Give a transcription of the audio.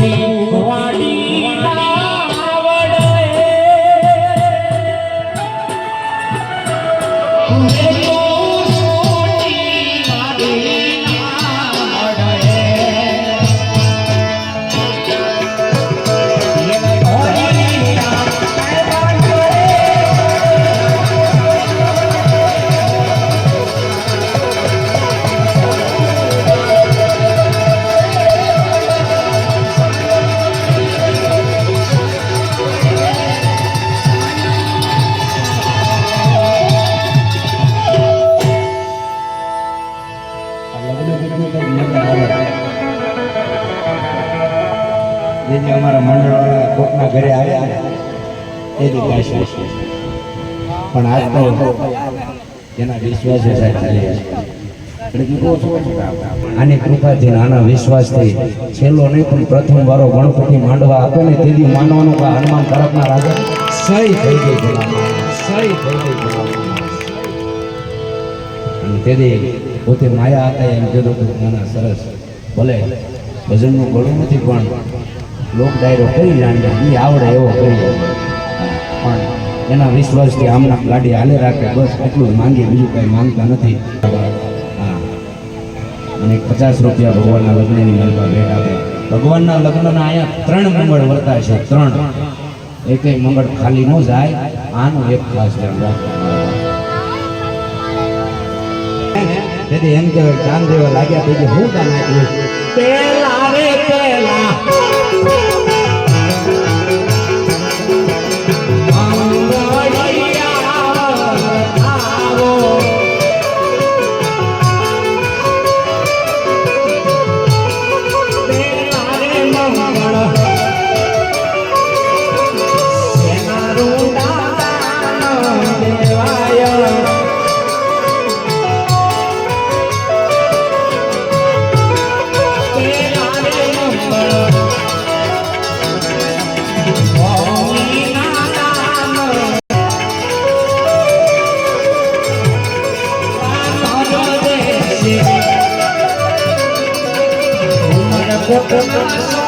Yeah. કોકના ઘરે આવ્યા એની કાશી પણ આજ તો એના વિશ્વાસે. એટલે કીધું આની કૃપાથી આના વિશ્વાસથી છેલ્લો નહીં પણ પ્રથમ વારો ગણપતિ માંડવા આપે ને તેથી માનવાનું કે હનુમાન તરફના રાજા સહી થઈ ગઈ સહી થઈ ગઈ અને તેથી પોતે માયા હતા એમ કીધું નાના સરસ, ભલે ભજનનું ગળું નથી પણ લોક ડાયરો કરી જાણીએ એ આવડે એવો કરીએ પણ એના વિશ્વાસથી આમના ગાડી હાલે રાખે, બસ એટલું માંગીએ, બીજું કંઈ માંગતા નથી. હા. અને પચાસ રૂપિયા ભગવાનના લગ્નની મેલમાં ભેટ આપે. ભગવાનના લગ્નના અહીંયા ત્રણ મંગળ વર્તા છે, ત્રણ. એક મંગળ ખાલી ન જાય, આનું એક ખાસ ધ્યાન રાખવાનું. તેથી એમ કહેવાય ચાંદ દેવા લાગ્યા તેથી હું કામ પેલા રે પેલા. Thank you. Música